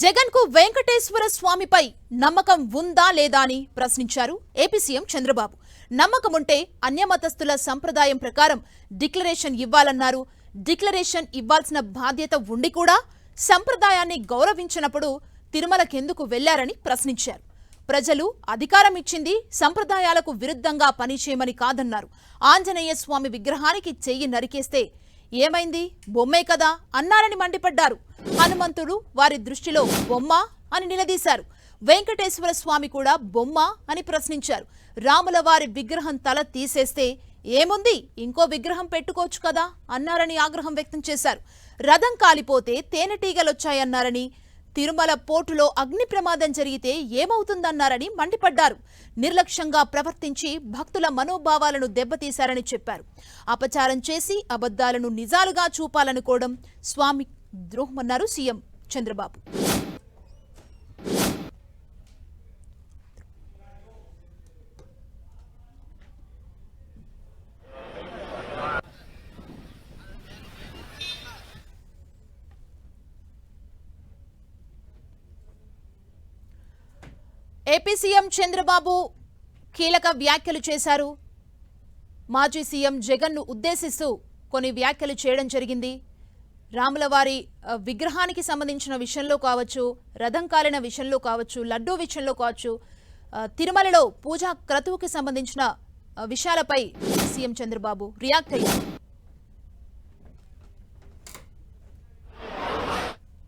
జగన్కు వెంకటేశ్వర స్వామిపై నమ్మకం ఉందా లేదా అని ప్రశ్నించారు ఏపీ సీఎం చంద్రబాబు. నమ్మకం ఉంటే అన్యమతస్థుల సంప్రదాయం ప్రకారం డిక్లరేషన్ ఇవ్వాలన్నారు. డిక్లరేషన్ ఇవ్వాల్సిన బాధ్యత ఉండి కూడా సంప్రదాయాన్ని గౌరవించినప్పుడు తిరుమలకెందుకు వెళ్ళారని ప్రశ్నించారు. ప్రజలు అధికారం ఇచ్చింది సంప్రదాయాలకు విరుద్ధంగా పనిచేయమని కాదన్నారు. ఆంజనేయ స్వామి విగ్రహానికి చెయ్యి నరికేస్తే ఏమైంది? బొమ్మే కదా అన్నారని మండిపడ్డారు. హనుమంతుడు వారి దృష్టిలో బొమ్మ అని నిలదీశారు. వెంకటేశ్వర స్వామి కూడా బొమ్మ అని ప్రశ్నించారు. రాముల వారి విగ్రహం తల తీసేస్తే ఏముంది? ఇంకో విగ్రహం పెట్టుకోవచ్చు కదా అన్నారని ఆగ్రహం వ్యక్తం చేశారు. రథం కాలిపోతే తేనెటీగలొచ్చాయన్నారని తిరుమల పోర్టులో అగ్ని ప్రమాదం జరిగితే ఏమవుతుందన్నారని మండిపడ్డారు. నిర్లక్ష్యంగా ప్రవర్తించి భక్తుల మనోభావాలను దెబ్బతీశారని చెప్పారు. అపచారం చేసి అబద్ధాలను నిజాలుగా చూపాలనుకోవడం స్వామి ద్రోహమన్నారు CM Chandrababu. AP CM Chandrababu కీలక వ్యాఖ్యలు చేశారు. మాజీ సీఎం జగన్ను ఉద్దేశిస్తూ కొన్ని వ్యాఖ్యలు చేయడం జరిగింది. రాములవారి విగ్రహానికి సంబంధించిన విషయంలో కావచ్చు రథం కాలిన విషయంలో కావచ్చు లడ్డూ విషయంలో కావచ్చు తిరుమలలో పూజా క్రతువుకి సంబంధించిన విషయాలపై సీఎం చంద్రబాబు రియాక్ట్ అయ్యారు.